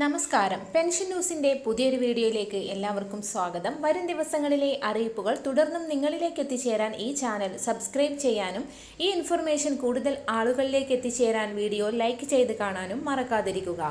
നമസ്കാരം. പെൻഷൻ ന്യൂസിന്റെ പുതിയൊരു വീഡിയോയിലേക്ക് എല്ലാവർക്കും സ്വാഗതം. വരും ദിവസങ്ങളിലെ അറിയിപ്പുകൾ തുടർന്നും നിങ്ങളിലേക്ക് എത്തിച്ചേരാൻ ഈ ചാനൽ സബ്സ്ക്രൈബ് ചെയ്യാനും ഈ ഇൻഫർമേഷൻ കൂടുതൽ ആളുകളിലേക്ക് എത്തിച്ചേരാൻ വീഡിയോ ലൈക്ക് ചെയ്ത് കാണാനും മറക്കാതിരിക്കുക.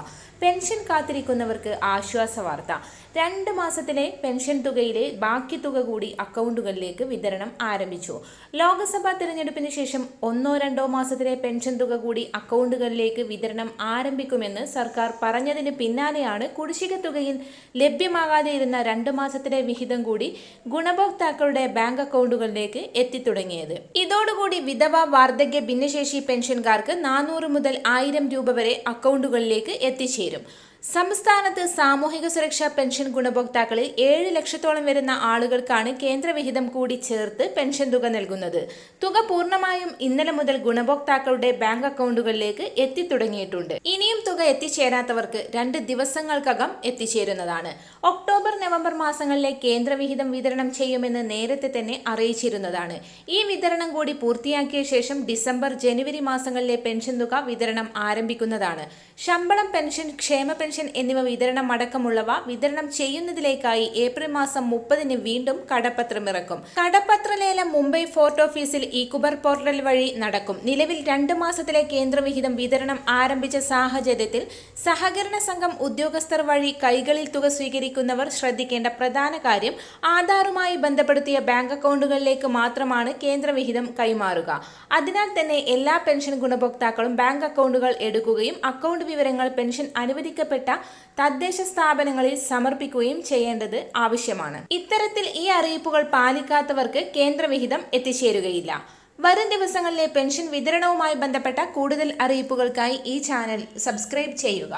പെൻഷൻ കാത്തിരിക്കുന്നവർക്ക് ആശ്വാസ വാർത്ത. രണ്ട് മാസത്തിലെ പെൻഷൻ തുകയിലെ ബാക്കി തുക കൂടി അക്കൗണ്ടുകളിലേക്ക് വിതരണം ആരംഭിച്ചു. ലോക്സഭാ തിരഞ്ഞെടുപ്പിന് ശേഷം ഒന്നോ രണ്ടോ മാസത്തിലെ പെൻഷൻ തുക കൂടി അക്കൗണ്ടുകളിലേക്ക് വിതരണം ആരംഭിക്കുമെന്ന് സർക്കാർ പറഞ്ഞതിന് പിന്നാലെയാണ് കുടിശ്ശിക തുകയിൽ ലഭ്യമാകാതെ ഇരുന്ന രണ്ട് മാസത്തിലെ വിഹിതം കൂടി ഗുണഭോക്താക്കളുടെ ബാങ്ക് അക്കൗണ്ടുകളിലേക്ക് എത്തിത്തുടങ്ങിയത്. ഇതോടുകൂടി വിധവ വാർദ്ധക്യ ഭിന്നശേഷി പെൻഷൻകാർക്ക് നാനൂറ് മുതൽ ആയിരം രൂപ വരെ അക്കൗണ്ടുകളിലേക്ക് എത്തിച്ചേരും. സംസ്ഥാനത്ത് സാമൂഹിക സുരക്ഷാ പെൻഷൻ ഗുണഭോക്താക്കളിൽ ഏഴ് ലക്ഷത്തോളം വരുന്ന ആളുകൾക്കാണ് കേന്ദ്രവിഹിതം കൂടി ചേർത്ത് പെൻഷൻ തുക നൽകുന്നത്. തുക പൂർണമായും ഇന്നലെ മുതൽ ഗുണഭോക്താക്കളുടെ ബാങ്ക് അക്കൗണ്ടുകളിലേക്ക് എത്തിത്തുടങ്ങിയിട്ടുണ്ട്. ഇനിയും തുക എത്തിച്ചേരാത്തവർക്ക് രണ്ട് ദിവസങ്ങൾക്കകം എത്തിച്ചേരുന്നതാണ്. ഒക്ടോബർ നവംബർ മാസങ്ങളിലെ കേന്ദ്രവിഹിതം വിതരണം ചെയ്യുമെന്ന് നേരത്തെ തന്നെ അറിയിച്ചിരുന്നതാണ്. ഈ വിതരണം കൂടി പൂർത്തിയാക്കിയ ശേഷം ഡിസംബർ ജനുവരി മാസങ്ങളിലെ പെൻഷൻ തുക വിതരണം ആരംഭിക്കുന്നതാണ്. ശമ്പളം പെൻഷൻ ക്ഷേമ പെൻഷൻ എന്നിവ വിതരണം അടക്കമുള്ളവ വിതരണം ചെയ്യുന്നതിലേക്കായി ഏപ്രിൽ മാസം മുപ്പതിന് വീണ്ടും കടപ്പത്രം ഇറക്കും. കടപ്പത്ര ലേലം മുംബൈ ഫോർട്ട് ഓഫീസിൽ ഈ കുബർ പോർട്ടൽ വഴി നടക്കും. നിലവിൽ രണ്ട് മാസത്തിലെ കേന്ദ്രവിഹിതം വിതരണം ആരംഭിച്ച സാഹചര്യത്തിൽ സഹകരണ സംഘം ഉദ്യോഗസ്ഥർ വഴി കൈകളിൽ തുക സ്വീകരിക്കുന്നവർ ശ്രദ്ധിക്കേണ്ട പ്രധാന കാര്യം ആധാറുമായി ബന്ധപ്പെടുത്തിയ ബാങ്ക് അക്കൗണ്ടുകളിലേക്ക് മാത്രമാണ് കേന്ദ്രവിഹിതം കൈമാറുക. അതിനാൽ തന്നെ എല്ലാ പെൻഷൻ ഗുണഭോക്താക്കളും ബാങ്ക് അക്കൗണ്ടുകൾ എടുക്കുകയും അക്കൗണ്ട് വിവരങ്ങൾ പെൻഷൻ അനുവദിക്കപ്പെട്ട തദ്ദേശ സ്ഥാപനങ്ങളിൽ സമർപ്പിക്കുകയും ചെയ്യേണ്ടത് ആവശ്യമാണ്. ഇത്തരത്തിൽ ഈ അറിയിപ്പുകൾ പാലിക്കാത്തവർക്ക് കേന്ദ്രവിഹിതം എത്തിച്ചേരുകയില്ല. വരും ദിവസങ്ങളിലെ പെൻഷൻ വിതരണവുമായി ബന്ധപ്പെട്ട കൂടുതൽ അറിയിപ്പുകൾക്കായി ഈ ചാനൽ സബ്സ്ക്രൈബ് ചെയ്യുക.